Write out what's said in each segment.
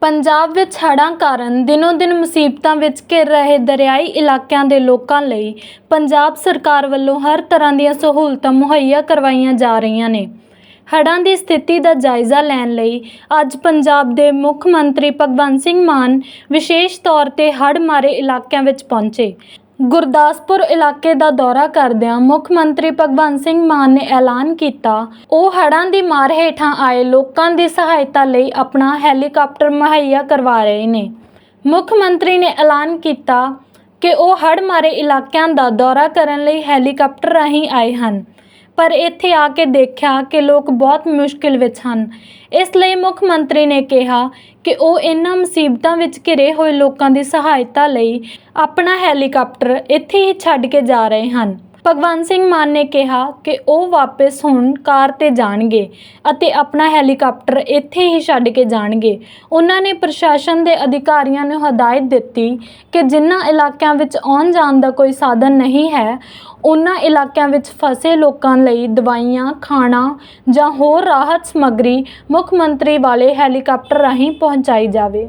ਪੰਜਾਬ ਵਿੱਚ ਹੜ੍ਹਾਂ ਕਾਰਨ ਦਿਨੋ-ਦਿਨ ਮੁਸੀਬਤਾਂ ਵਿੱਚ ਘਿਰ ਰਹੇ ਦਰਿਆਈ ਇਲਾਕਿਆਂ ਦੇ ਲੋਕਾਂ ਲਈ ਪੰਜਾਬ ਸਰਕਾਰ ਵੱਲੋਂ ਹਰ ਤਰ੍ਹਾਂ ਦੀਆਂ ਸਹੂਲਤਾਂ ਮੁਹੱਈਆ ਕਰਵਾਈਆਂ ਜਾ ਰਹੀਆਂ ਨੇ। ਹੜ੍ਹਾਂ ਦੀ ਸਥਿਤੀ ਦਾ ਜਾਇਜ਼ਾ ਲੈਣ ਲਈ ਅੱਜ ਪੰਜਾਬ ਦੇ ਮੁੱਖ ਮੰਤਰੀ ਭਗਵੰਤ ਸਿੰਘ ਮਾਨ ਵਿਸ਼ੇਸ਼ ਤੌਰ ਤੇ ਹੜ੍ਹ ਮਾਰੇ ਇਲਾਕਿਆਂ ਵਿੱਚ ਪਹੁੰਚੇ। ਗੁਰਦਾਸਪੁਰ ਇਲਾਕੇ ਦਾ ਦੌਰਾ ਕਰਦਿਆਂ ਮੁੱਖ ਮੰਤਰੀ ਭਗਵੰਤ ਸਿੰਘ ਮਾਨ ਨੇ ਐਲਾਨ ਕੀਤਾ, ਉਹ ਹੜ੍ਹਾਂ ਦੀ ਮਾਰ ਹੇਠਾਂ ਆਏ ਲੋਕਾਂ ਦੀ ਸਹਾਇਤਾ ਲਈ ਆਪਣਾ ਹੈਲੀਕਾਪਟਰ ਮੁਹੱਈਆ ਕਰਵਾ ਰਹੇ ਨੇ। ਮੁੱਖ ਮੰਤਰੀ ਨੇ ਐਲਾਨ ਕੀਤਾ ਕਿ ਉਹ ਹੜ੍ਹ ਮਾਰੇ ਇਲਾਕਿਆਂ ਦਾ ਦੌਰਾ ਕਰਨ ਲਈ ਹੈਲੀਕਾਪਟਰ ਰਾਹੀਂ ਆਏ ਹਨ। ਪਰ ਇੱਥੇ ਆ ਕੇ ਦੇਖਿਆ ਕਿ ਲੋਕ ਬਹੁਤ ਮੁਸ਼ਕਿਲ ਵਿੱਚ ਹਨ। ਇਸ ਲਈ ਮੁੱਖ ਮੰਤਰੀ ਨੇ ਕਿਹਾ ਕਿ ਉਹ ਇਨ੍ਹਾਂ ਮੁਸੀਬਤਾਂ ਵਿੱਚ ਘਿਰੇ ਹੋਏ ਲੋਕਾਂ ਦੀ ਸਹਾਇਤਾ ਲਈ ਆਪਣਾ ਹੈਲੀਕਾਪਟਰ ਇੱਥੇ ਹੀ ਛੱਡ ਕੇ ਜਾ ਰਹੇ ਹਨ। ਭਗਵੰਤ ਸਿੰਘ ਮਾਨ ਨੇ ਕਿਹਾ ਕਿ ਉਹ ਵਾਪਸ ਹੁਣ ਕਾਰ ਤੇ ਜਾਣਗੇ ਅਤੇ ਆਪਣਾ ਹੈਲੀਕਾਪਟਰ ਇੱਥੇ ਹੀ ਛੱਡ ਕੇ ਜਾਣਗੇ। ਉਹਨਾਂ ਨੇ ਪ੍ਰਸ਼ਾਸਨ ਦੇ ਅਧਿਕਾਰੀਆਂ ਨੂੰ ਹਦਾਇਤ ਦਿੱਤੀ ਕਿ ਜਿਨ੍ਹਾਂ ਇਲਾਕਿਆਂ ਵਿੱਚ ਆਉਣ ਜਾਣ ਦਾ ਕੋਈ ਸਾਧਨ ਨਹੀਂ ਹੈ, ਉਹਨਾਂ ਇਲਾਕਿਆਂ ਵਿੱਚ ਫਸੇ ਲੋਕਾਂ ਲਈ ਦਵਾਈਆਂ, ਖਾਣਾ ਜਾਂ ਹੋਰ ਰਾਹਤ ਸਮੱਗਰੀ ਮੁੱਖ ਮੰਤਰੀ ਵਾਲੇ ਹੈਲੀਕਾਪਟਰ ਰਾਹੀਂ ਪਹੁੰਚਾਈ ਜਾਵੇ।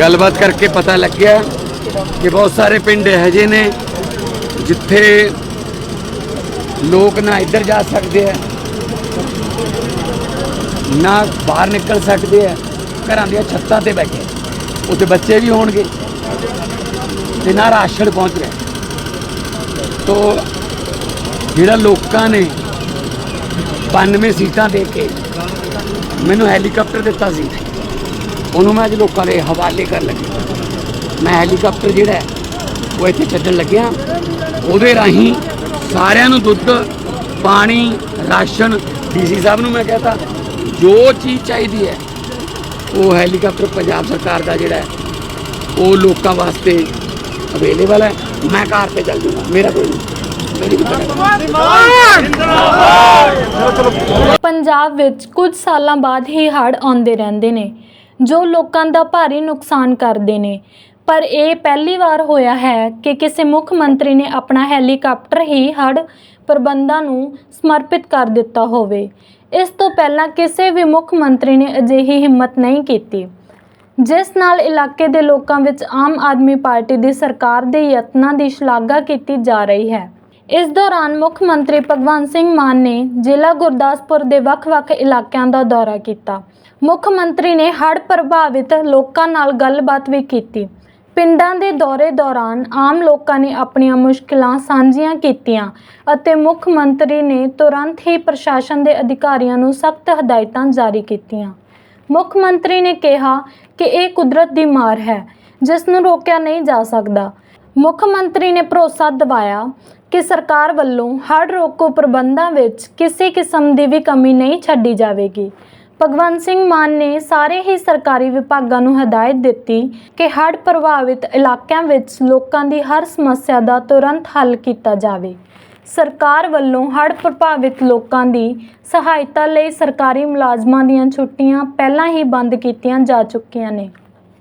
ਗੱਲਬਾਤ ਕਰਕੇ ਪਤਾ ਲੱਗਿਆ ਕਿ ਬਹੁਤ ਸਾਰੇ ਪਿੰਡ ਇਹੋ ਜਿਹੇ ਨੇ ਜਿੱਥੇ ਲੋਕ ਨਾ ਇੱਧਰ ਜਾ ਸਕਦੇ ਆ, ਨਾ ਬਾਹਰ ਨਿਕਲ ਸਕਦੇ ਆ, ਘਰਾਂ ਦੀਆਂ ਛੱਤਾਂ ਤੇ ਬੈਠੇ ਉੱਥੇ ਬੱਚੇ ਵੀ ਹੋਣਗੇ ਤੇ ਨਾ ਰਾਸ਼ਨ ਪਹੁੰਚ ਰਿਹਾ। ਤੋ ਜਿਹੜਾ ਲੋਕਾਂ ਨੇ 92 ਸੀਟਾਂ ਦੇ ਕੇ ਮੈਨੂੰ ਹੈਲੀਕਾਪਟਰ ਦਿੱਤਾ ਸੀ, ਉਹਨੂੰ ਮੈਂ ਅੱਜ ਲੋਕਾਂ ਦੇ ਹਵਾਲੇ ਕਰਨ ਲੱਗਿਆ ਮੈਂ ਹੈਲੀਕਾਪਟਰ ਜਿਹੜਾ ਉਹ ਇੱਥੇ ਛੱਡਣ ਲੱਗਿਆ। ਉਹਦੇ ਰਾਹੀਂ ਸਾਰਿਆਂ ਨੂੰ ਦੁੱਧ, ਪਾਣੀ, ਰਾਸ਼ਨ, ਡੀਸੀ ਸਾਹਿਬ ਨੂੰ ਮੈਂ ਕਹਤਾ, ਜੋ ਚੀਜ਼ ਚਾਹੀਦੀ ਹੈ, ਉਹ ਹੈਲੀਕਾਪਟਰ ਪੰਜਾਬ ਸਰਕਾਰ ਦਾ ਜਿਹੜਾ ਉਹ ਲੋਕਾਂ ਵਾਸਤੇ ਅਵੇਲੇਬਲ ਹੈ। ਮੈਂ ਕਾਰ ਤੇ ਚੱਲ ਜੂਗਾ ਮੇਰਾ ਕੋਈ ਮੇਰੀ ਕੋਈ ਪੰਜਾਬ ਵਿੱਚ ਕੁਝ ਸਾਲਾਂ ਬਾਅਦ ਹੀ ਹੜ੍ਹ ਆਉਂਦੇ ਰਹਿੰਦੇ ਨੇ, ਜੋ ਲੋਕਾਂ ਦਾ ਭਾਰੀ ਨੁਕਸਾਨ ਕਰਦੇ ਨੇ। ਪਰ ਇਹ ਪਹਿਲੀ ਵਾਰ ਹੋਇਆ ਹੈ ਕਿ ਕਿਸੇ ਮੁੱਖ ਮੰਤਰੀ ਨੇ ਆਪਣਾ ਹੈਲੀਕਾਪਟਰ ਹੀ ਹੜ੍ਹ ਪ੍ਰਬੰਧਾਂ ਨੂੰ ਸਮਰਪਿਤ ਕਰ ਦਿੱਤਾ ਹੋਵੇ। ਇਸ ਤੋਂ ਪਹਿਲਾਂ ਕਿਸੇ ਵੀ ਮੁੱਖ ਮੰਤਰੀ ਨੇ ਅਜਿਹੀ ਹਿੰਮਤ ਨਹੀਂ ਕੀਤੀ। ਜਿਸ ਨਾਲ ਇਲਾਕੇ ਦੇ ਲੋਕਾਂ ਵਿੱਚ ਆਮ ਆਦਮੀ ਪਾਰਟੀ ਦੀ ਸਰਕਾਰ ਦੇ ਯਤਨਾਂ ਦੀ ਸ਼ਲਾਘਾ ਕੀਤੀ ਜਾ ਰਹੀ ਹੈ। ਇਸ ਦੌਰਾਨ ਮੁੱਖ ਮੰਤਰੀ ਭਗਵੰਤ ਸਿੰਘ ਮਾਨ ਨੇ ਜ਼ਿਲ੍ਹਾ ਗੁਰਦਾਸਪੁਰ ਦੇ ਵੱਖ-ਵੱਖ ਇਲਾਕਿਆਂ ਦਾ ਦੌਰਾ ਕੀਤਾ। ਮੁੱਖ ਮੰਤਰੀ ਨੇ ਹੜ੍ਹ ਪ੍ਰਭਾਵਿਤ ਲੋਕਾਂ ਨਾਲ ਗੱਲਬਾਤ ਵੀ ਕੀਤੀ। ਪਿੰਡਾਂ ਦੇ ਦੌਰੇ ਦੌਰਾਨ ਆਮ ਲੋਕਾਂ ਨੇ ਆਪਣੀਆਂ ਮੁਸ਼ਕਲਾਂ ਸਾਂਝੀਆਂ ਕੀਤੀਆਂ ਅਤੇ ਮੁੱਖ ਮੰਤਰੀ ਨੇ ਤੁਰੰਤ ਹੀ ਪ੍ਰਸ਼ਾਸਨ ਦੇ ਅਧਿਕਾਰੀਆਂ ਨੂੰ ਸਖਤ ਹਦਾਇਤਾਂ ਜਾਰੀ ਕੀਤੀਆਂ। ਮੁੱਖ ਮੰਤਰੀ ਨੇ ਕਿਹਾ ਕਿ ਇਹ ਕੁਦਰਤ ਦੀ ਮਾਰ ਹੈ, ਜਿਸ ਨੂੰ ਰੋਕਿਆ ਨਹੀਂ ਜਾ ਸਕਦਾ। ਮੁੱਖ ਮੰਤਰੀ ਨੇ ਭਰੋਸਾ ਦਿਵਾਇਆ ਕਿ ਸਰਕਾਰ ਵੱਲੋਂ ਹੜ੍ਹ ਰੋਕੋ ਪ੍ਰਬੰਧਾਂ ਵਿੱਚ ਕਿਸੇ ਕਿਸਮ ਦੀ ਵੀ ਕਮੀ ਨਹੀਂ ਛੱਡੀ ਜਾਵੇਗੀ। ਭਗਵੰਤ ਸਿੰਘ ਮਾਨ ਨੇ ਸਾਰੇ ਹੀ ਸਰਕਾਰੀ ਵਿਭਾਗਾਂ ਨੂੰ ਹਦਾਇਤ ਦਿੱਤੀ ਕਿ ਹੜ੍ਹ ਪ੍ਰਭਾਵਿਤ ਇਲਾਕਿਆਂ ਵਿੱਚ ਲੋਕਾਂ ਦੀ ਹਰ ਸਮੱਸਿਆ ਦਾ ਤੁਰੰਤ ਹੱਲ ਕੀਤਾ ਜਾਵੇ। ਸਰਕਾਰ ਵੱਲੋਂ ਹੜ੍ਹ ਪ੍ਰਭਾਵਿਤ ਲੋਕਾਂ ਦੀ ਸਹਾਇਤਾ ਲਈ ਸਰਕਾਰੀ ਮੁਲਾਜ਼ਮਾਂ ਦੀਆਂ ਛੁੱਟੀਆਂ ਪਹਿਲਾਂ ਹੀ ਬੰਦ ਕੀਤੀਆਂ ਜਾ ਚੁੱਕੀਆਂ ਨੇ।